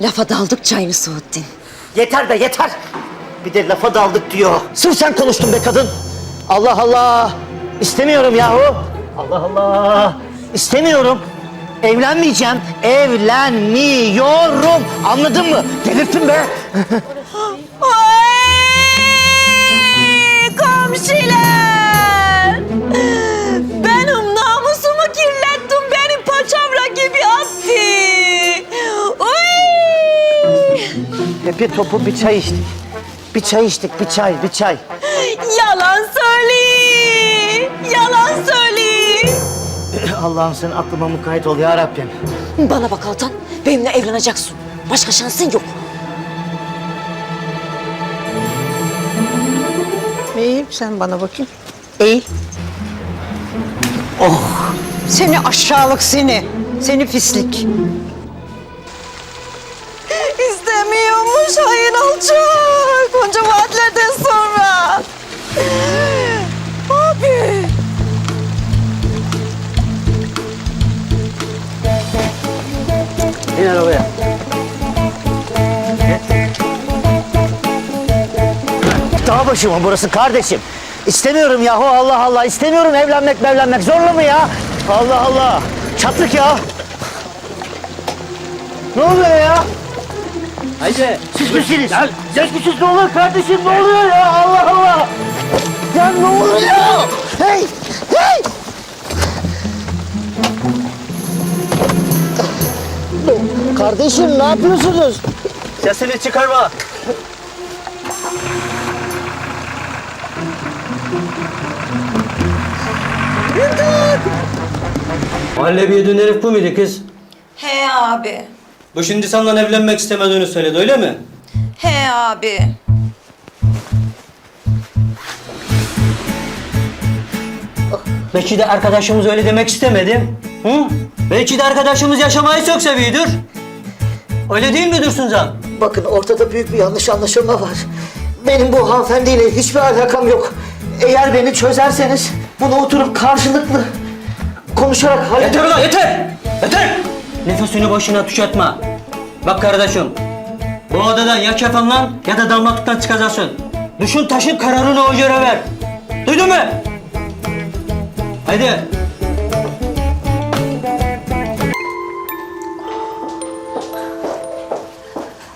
Lafa daldık çayını soğuttun. Yeter be yeter. Bir de lafa daldık diyor. Sırf sen konuştun be kadın. Allah Allah. İstemiyorum yahu. Allah Allah. İstemiyorum. Evlenmeyeceğim. Evlenmiyorum. Anladın mı? Delirttin be. Pepe topu bir çay içtik. Bir çay içtik, bir çay, bir çay. Yalan söyle! Yalan söyle! Allah'ım sen aklıma mukayyet ol ya Rabbim. Bana bak Altan, benimle evleneceksin. Başka şansın yok. Eğil sen bana bakayım. Eğil. Oh. Seni aşağılık seni. Seni pislik. Hayır alçak. Bunca vaatlerden sonra. Abi. İn arabaya. Dağ başı mı burası kardeşim? İstemiyorum yahu Allah Allah. İstemiyorum evlenmek evlenmek. Zorla mı ya? Allah Allah. Çattık ya. Ne oluyor ya? Haydi. Siz misiniz? Siz misiniz? Ne oluyor kardeşim? Ne oluyor ya? Allah Allah. Ya ne oluyor? Hey! Hey! Kardeşim ne yapıyorsunuz? Sesini çıkarma. Muhallebiye dönen herif bu muydu kız? He abi. Bu şimdi senden evlenmek istemediğini söyledi öyle mi? He abi. Belki de arkadaşımız öyle demek istemedi. Hı? Belki de arkadaşımız yaşamayı çok seviyordur. Öyle değil mi Dursuncan? Bakın ortada büyük bir yanlış anlaşılma var. Benim bu hanımefendiyle hiçbir alakam yok. Eğer beni çözerseniz bunu oturup karşılıklı konuşarak Yeter hallederiz. ulan yeter! Yeter! Nefesini boşuna tüketme. Bak kardeşim, bu odadan ya kefanla ya da damatlıktan çıkacaksın. Düşün taşın kararını o yere ver. Duydun mu? Haydi.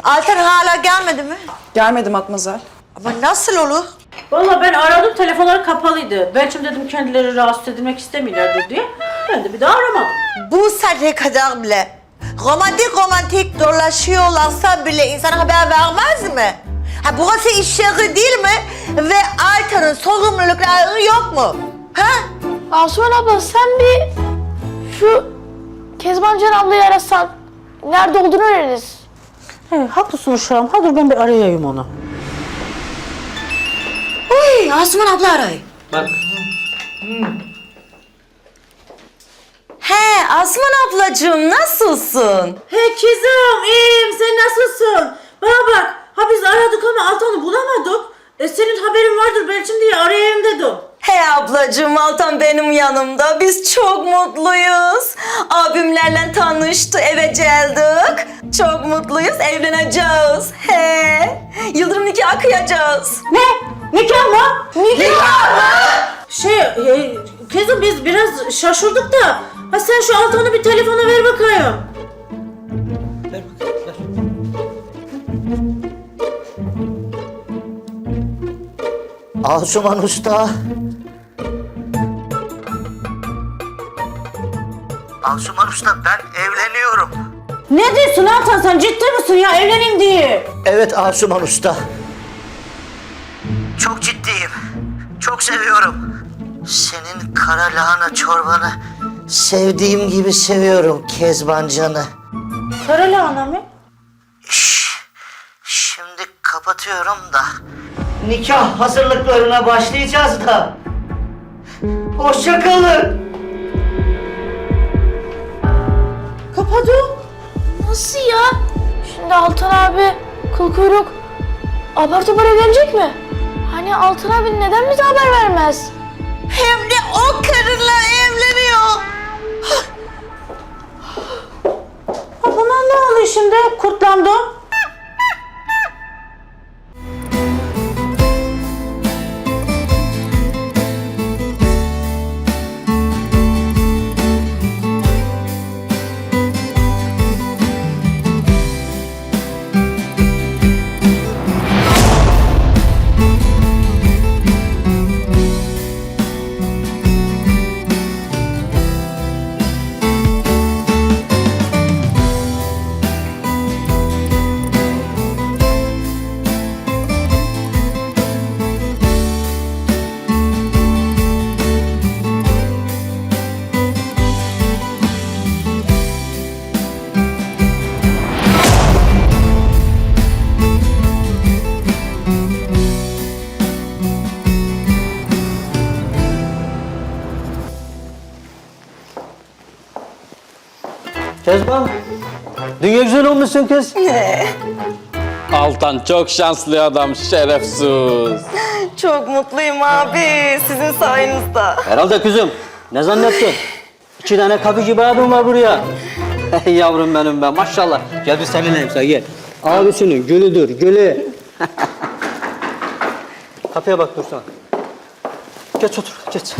Altan hala gelmedi mi? Gelmedi Matmazel. Ama nasıl olur? Valla ben aradım telefonları kapalıydı. Belki dedim kendileri rahatsız edilmek istemiyorlardır diye. Ben de bir daha aramadım. Bu saate kadar bile romantik romantik dolaşıyorlarsa bile insana haber vermez mi? Ha burası iş yeri değil mi? Ve Altan'ın sorumlulukları yok mu? Ha? Asuman abla sen bir şu Kezban Can ablayı arasan nerede olduğunu öğreniriz. He, haklısın uşağım. Ha dur ben bir arayayım onu. Uy, Asuman abla aray. Bak. He, Asuman ablacığım nasılsın? He kızım iyiyim. Sen nasılsın? Bana bak. Ha biz aradık ama Altan'ı bulamadık. E senin haberin vardır belki diye arayayım dedim. He ablacığım Altan benim yanımda. Biz çok mutluyuz. Abimlerle tanıştı, eve geldik. Çok mutluyuz, evleneceğiz. He. Yıldırım nikahı kıyacağız. Ne? Nikah mı? Nikah mı? Şey, e, kızım biz biraz şaşırdık da. Ha sen şu Altan'ı bir telefona ver bakayım. Ver bakalım, ver. Asuman Usta. Asuman Usta ben evleniyorum. Ne diyorsun Altan sen ciddi misin ya evleneyim diye? Evet Asuman Usta. Çok ciddiyim. Çok seviyorum. Senin kara lahana çorbanı sevdiğim gibi seviyorum Kezbancan'ı. Kara lahana mı? Şimdi kapatıyorum da. Nikah hazırlıklarına başlayacağız da. Hoşça kalın. Kapadı. Nasıl ya? Şimdi Altan abi kıl kuyruk apar topar evlenecek mi? Hani Altan abi neden bize haber vermez? Hem de o evleniyor. Ha buna ne oluyor şimdi? Kurtlandı. Kezban. Dünya güzel olmuşsun kız. Altan çok şanslı adam şerefsiz. Çok mutluyum abi sizin sayenizde. Herhalde kızım. Ne zannettin? İki tane kapı gibi abim var buraya. Hey yavrum benim be maşallah. Gel bir seninleyim sen gel. Abisinin gülüdür gülü. Kapıya bak Dursun. Geç otur geç.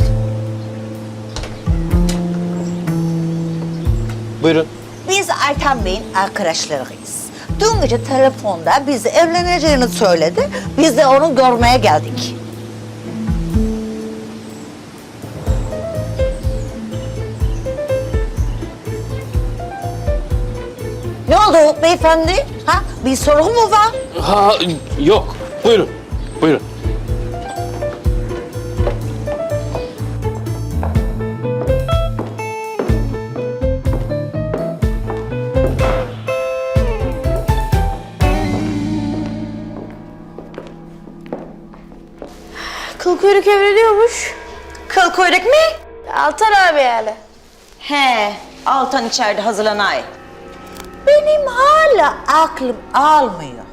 Buyurun. Biz Ayten Bey'in arkadaşlarıyız. Dün gece telefonda bizi evleneceğini söyledi. Biz de onu görmeye geldik. Ne oldu beyefendi? Ha? Bir sorun mu var? Ha yok. Buyurun. Buyurun. Evriliyormuş. Kıl kuyruk mi? Altan abi yani. He, Altan içeride hazırlanay. Benim hala aklım almıyor.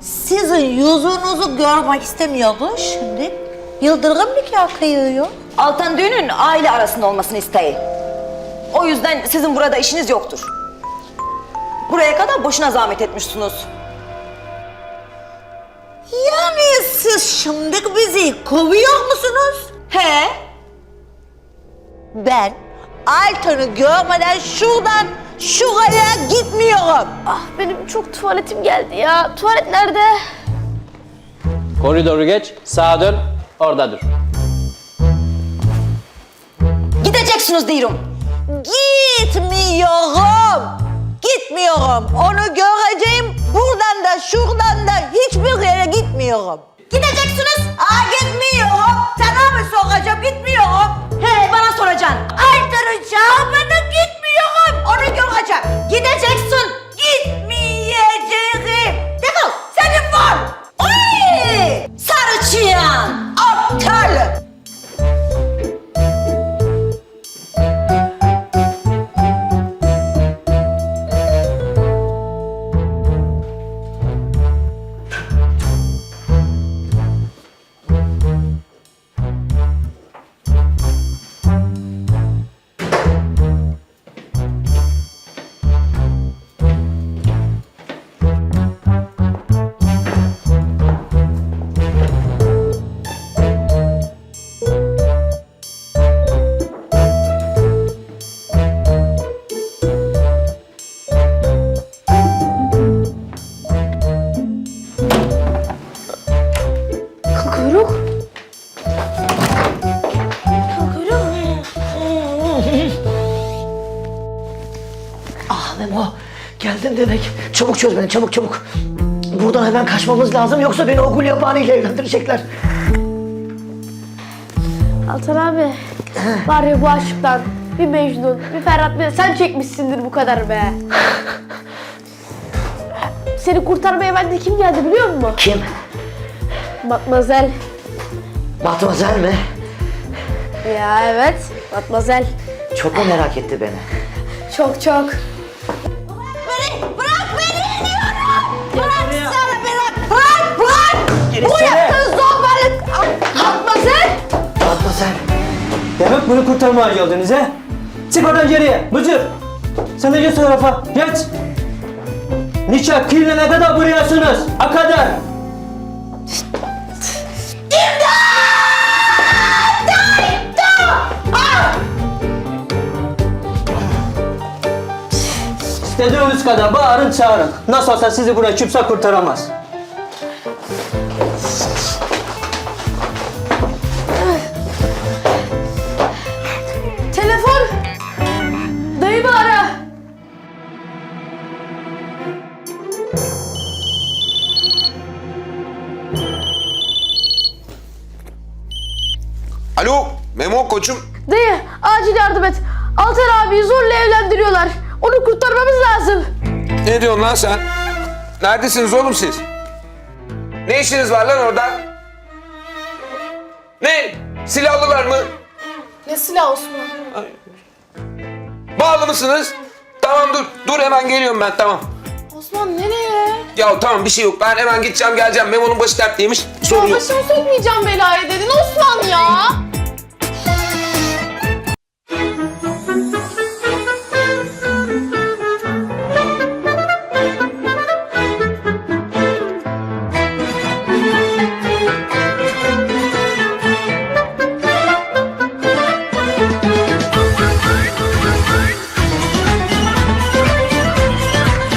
Sizin yüzünüzü görmek istemiyordu şimdi. Yıldırım nikah kıyıyor. Altan düğünün aile arasında olmasını isteyin. O yüzden sizin burada işiniz yoktur. Buraya kadar boşuna zahmet etmişsiniz. Yani siz şimdi bizi kovuyor musunuz? He, Ben Altan'ı görmeden şuradan şuraya gitmiyorum. Ah benim çok tuvaletim geldi ya. Tuvalet nerede? Koridoru geç. Sağa dön. Orada dur. gideceksiniz diyorum. Gitmiyorum. Gitmiyorum. Onu göreceğim. Buradan da şuradan da hiçbir yere gitmiyorum. Gideceksiniz. Aa gitmiyorum. Sana mı soracağım? Gitmiyorum. He, bana soracaksın. Altan'ı çağırmadan gitmiyorum. Onu göreceğim. Gideceksin. Demek. Çabuk çöz beni çabuk çabuk. Buradan hemen kaçmamız lazım yoksa beni o gül yabaniyle evlendirecekler. Altan abi. Var ya bu aşktan bir Mecnun, bir Ferhat bir sen çekmişsindir bu kadar be. Seni kurtarmaya bende kim geldi biliyor musun? Kim? Matmazel. Matmazel mi? Ya evet, Matmazel. Çok mu merak etti beni? Çok çok. Bırak sana bırak. Bırak bırak. Bu yaptığın zorbalık. Matmazel. Matmazel. Demek bunu kurtarmaya geldiniz he? Çık oradan geriye. Bıcır. Sen de geç o tarafa. Geç. Nikah kıyılana kadar buradasınız. A kadar. İstediğiniz kadar bağırın çağırın. Nasıl olsa sizi buraya kimse kurtaramaz. Telefon. Dayımı ara. Alo Memo koçum. Dayı, acil yardım et. Altan abiyi zorla evlendiriyorlar. Onu kurtarmamız lazım. Ne diyorsun lan sen? Neredesiniz oğlum siz? Ne işiniz var lan orada? Ne? Silahlılar mı? Ne silah Osman? Bağlı mısınız? Tamam dur. Dur hemen geliyorum ben tamam. Osman nereye? Ya tamam bir şey yok. Ben hemen gideceğim geleceğim. Memo'nun başı dertliymiş. Sorun Ya yok. başımı sokmayacağım belaya dedin Osman ya.